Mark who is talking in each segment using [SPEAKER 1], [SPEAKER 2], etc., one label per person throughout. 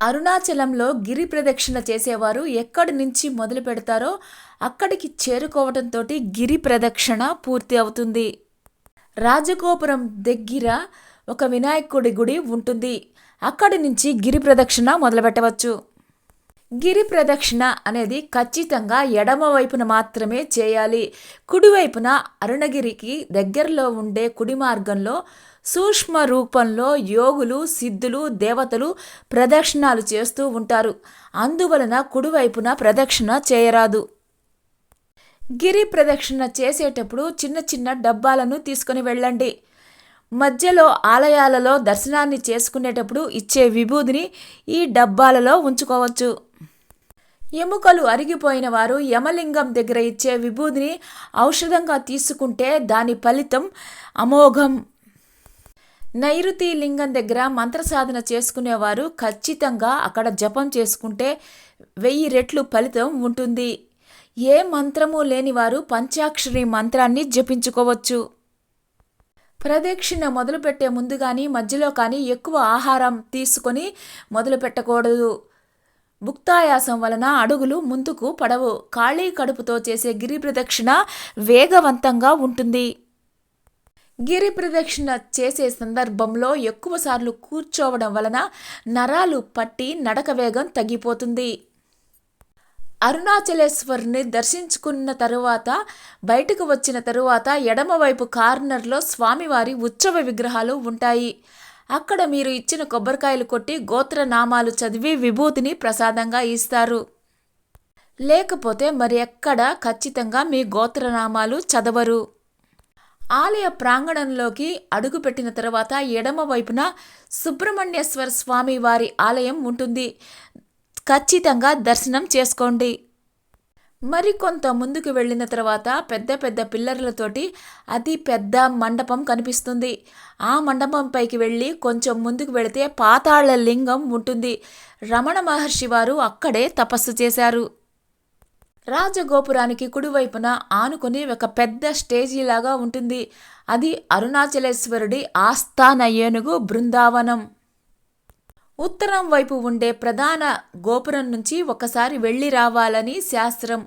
[SPEAKER 1] అరుణాచలంలో గిరి ప్రదక్షిణ చేసేవారు ఎక్కడి నుంచి మొదలు పెడతారో అక్కడికి చేరుకోవడంతో గిరి ప్రదక్షిణ పూర్తి అవుతుంది. రాజగోపురం దగ్గర ఒక వినాయకుడి గుడి ఉంటుంది. అక్కడి నుంచి గిరి ప్రదక్షిణ మొదలుపెట్టవచ్చు గిరి ప్రదక్షిణ అనేది ఖచ్చితంగా ఎడమ వైపున మాత్రమే చేయాలి. కుడివైపున అరుణగిరికి దగ్గరలో ఉండే కుడి మార్గంలో సూక్ష్మ రూపంలో యోగులు సిద్ధులు దేవతలు ప్రదక్షిణాలు చేస్తూ ఉంటారు. అందువలన కుడివైపున ప్రదక్షిణ చేయరాదు. గిరి ప్రదక్షిణ చేసేటప్పుడు చిన్న చిన్న డబ్బాలను తీసుకొని వెళ్ళండి. మధ్యలో ఆలయాలలో దర్శనాన్ని చేసుకునేటప్పుడు ఇచ్చే విభూదిని ఈ డబ్బాలలో ఉంచుకోవచ్చు. ఎముకలు అరిగిపోయిన వారు యమలింగం దగ్గర ఇచ్చే విభూదిని ఔషధంగా తీసుకుంటే దాని ఫలితం అమోఘం. నైరుతి లింగం దగ్గర మంత్ర సాధన చేసుకునేవారు ఖచ్చితంగా అక్కడ జపం చేసుకుంటే వెయ్యి రెట్లు ఫలితం ఉంటుంది. ఏ మంత్రము లేనివారు పంచాక్షరి మంత్రాన్ని జపించుకోవచ్చు. ప్రదక్షిణ మొదలుపెట్టే ముందు కానీ మధ్యలో కానీ ఎక్కువ ఆహారం తీసుకొని మొదలుపెట్టకూడదు. భుక్తాయాసం వలన అడుగులు ముందుకు పడవు. ఖాళీ కడుపుతో చేసే గిరి ప్రదక్షిణ వేగవంతంగా ఉంటుంది. గిరి ప్రదక్షిణ చేసే సందర్భంలో ఎక్కువసార్లు కూర్చోవడం వలన నరాలు పట్టి నడక వేగం తగ్గిపోతుంది. అరుణాచలేశ్వరుని దర్శించుకున్న తరువాత బయటకు వచ్చిన తరువాత ఎడమవైపు కార్నర్లో స్వామివారి ఉత్సవ విగ్రహాలు ఉంటాయి. అక్కడ మీరు ఇచ్చిన కొబ్బరికాయలు కొట్టి గోత్రనామాలు చదివి విభూతిని ప్రసాదంగా ఇస్తారు. లేకపోతే మరి ఎక్కడ ఖచ్చితంగా మీ గోత్రనామాలు చదవరు. ఆలయ ప్రాంగణంలోకి అడుగుపెట్టిన తర్వాత ఎడమ వైపున సుబ్రహ్మణ్యేశ్వర స్వామి వారి ఆలయం ఉంటుంది. ఖచ్చితంగా దర్శనం చేసుకోండి. మరికొంత ముందుకు వెళ్ళిన తర్వాత పెద్ద పెద్ద పిల్లర్లతోటి అతి పెద్ద మండపం కనిపిస్తుంది. ఆ మండపంపైకి వెళ్ళి కొంచెం ముందుకు వెళితే పాతాళ లింగం ఉంటుంది. రమణ మహర్షి వారు అక్కడే తపస్సు చేశారు. రాజగోపురానికి కుడివైపున ఆనుకొని ఒక పెద్ద స్టేజీలాగా ఉంటుంది. అది అరుణాచలేశ్వరుడి ఆస్థాన ఏనుగు బృందావనం. ఉత్తరం వైపు ఉండే ప్రధాన గోపురం నుంచి ఒకసారి వెళ్ళి రావాలని శాస్త్రం.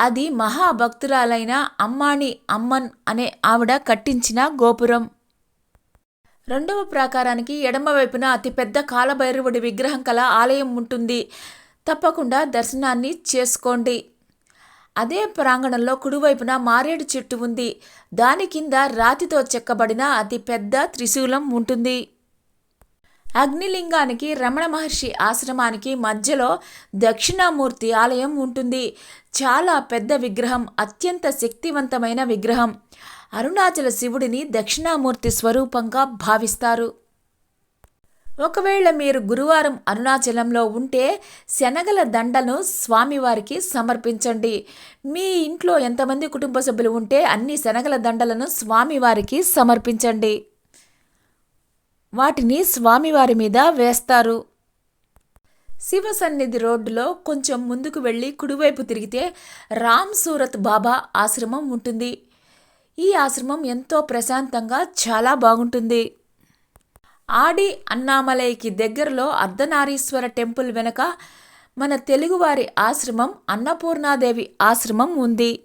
[SPEAKER 1] అది మహాభక్తురాలైన అమ్మాణి అమ్మన్ అనే ఆవిడ కట్టించిన గోపురం. రెండవ ప్రాకారానికి ఎడమవైపున అతిపెద్ద కాలభైరవుడి విగ్రహం కల ఆలయం ఉంటుంది. తప్పకుండా దర్శనాన్ని చేసుకోండి. అదే ప్రాంగణంలో కుడివైపున మారేడు చెట్టు ఉంది. దాని కింద రాతితో చెక్కబడిన అతి పెద్ద త్రిశూలం ఉంటుంది. అగ్నిలింగానికి రమణ మహర్షి ఆశ్రమానికి మధ్యలో దక్షిణామూర్తి ఆలయం ఉంటుంది. చాలా పెద్ద విగ్రహం అత్యంత శక్తివంతమైన విగ్రహం. అరుణాచల శివుడిని దక్షిణామూర్తి స్వరూపంగా భావిస్తారు. ఒకవేళ మీరు గురువారం అరుణాచలంలో ఉంటే శనగల దండను స్వామివారికి సమర్పించండి. మీ ఇంట్లో ఎంతమంది కుటుంబ సభ్యులు ఉంటే అన్ని శనగల దండలను స్వామివారికి సమర్పించండి. వాటిని స్వామివారి మీద వేస్తారు. శివ సన్నిధి రోడ్డులో కొంచెం ముందుకు వెళ్ళి కుడివైపు తిరిగితే రామ్ సూరత్ బాబా ఆశ్రమం ఉంటుంది. ఈ ఆశ్రమం ఎంతో ప్రశాంతంగా చాలా బాగుంటుంది. ఆడి అన్నామలైకి దగ్గరలో అర్ధనారీశ్వర టెంపుల్ వెనక మన తెలుగువారి ఆశ్రమం అన్నపూర్ణాదేవి ఆశ్రమం ఉంది.